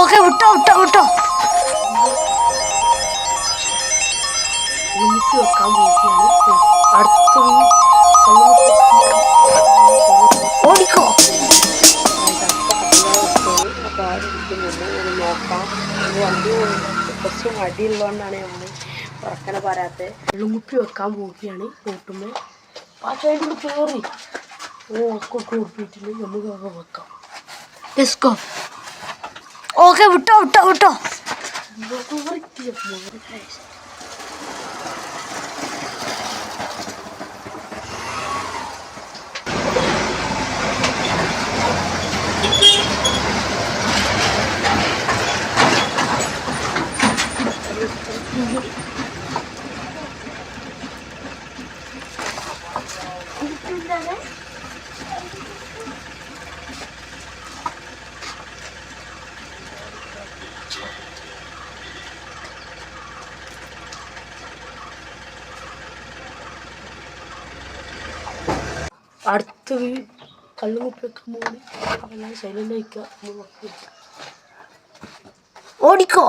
Okay വിട്ടോ വിട്ടോ വിട്ടോ. നമുക്ക് വെക്കാൻ പോവുകയാണ് അടുത്തത് ഓടിക്കോ നോക്കാം വണ്ടി കുറച്ച് മടിയുള്ളതുകൊണ്ടാണ് നമ്മൾ ഉറക്കനെ പറയാത്തത് വെള്ളുമുപ്പി വെക്കാൻ പോവുകയാണ് കൂട്ടുമ്പോൾ പാച്ചതിന്റെ കയറി ഓ ഒക്കെ കൂർപ്പിയിട്ടുണ്ട് നമുക്ക് വെക്കാം. ലെറ്റ്സ് ഓക്കെ വിട്ടോ വിട്ടോ വിട്ടോ. അടുത്തത് കള്ളുമുപ്പി വെക്കാൻ അവനെ അതെല്ലാം സൈലന്റ് ആയിക്കുക ഓടിക്കോ.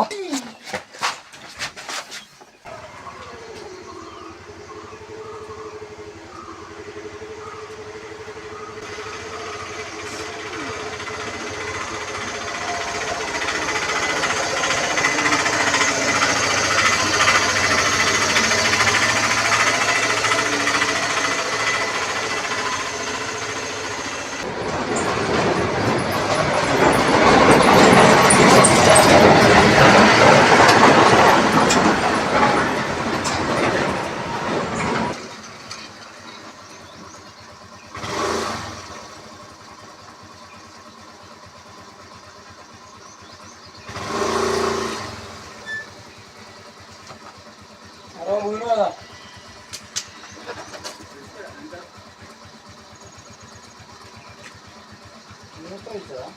uyurmadan. Yumurta işte lan.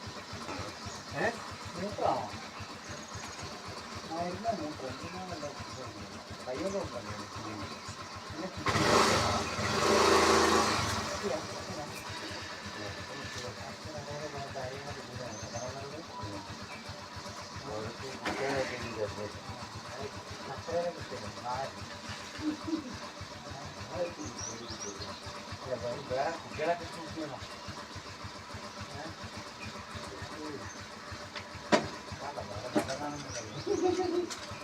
He? Yumurta ama. Ayrıca yumurta. Bunlarla da Hayır olmalı. Thank you.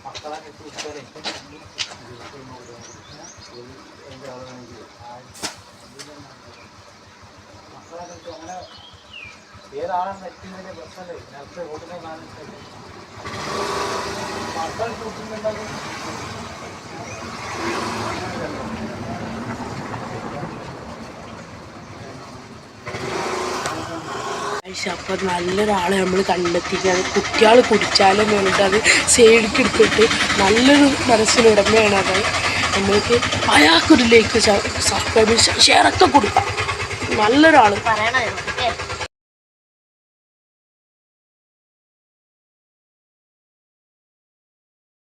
ಮಕ್ಕಳಾಗಿ ಕೂಗ್ತಾರೆ ಮಕ್ಕಳಾಗಿ ಏನಾರ ನೆಟ್ಟಿಂದಲೇ ಬಸ್ಸಲ್ಲಿ ನೆಲಕ್ಕೆ ಹೋಗಲೇ ನಾನು അപ്പം നല്ലൊരാളെ നമ്മൾ കണ്ടെത്തിക്കുകയാണ് കുട്ടികൾ കുടിച്ചാലും വേണ്ട അത് സൈഡിക്ക് എടുത്തിട്ട് നല്ലൊരു മനസ്സിനുടമയാണ് അത്. നമ്മൾക്ക് അയാൾക്കൊരു ലൈക്ക് സബ്സ്ക്രൈബ് ഷെയറൊക്കെ കൊടുക്കാം. നല്ലൊരാൾ പറയണോ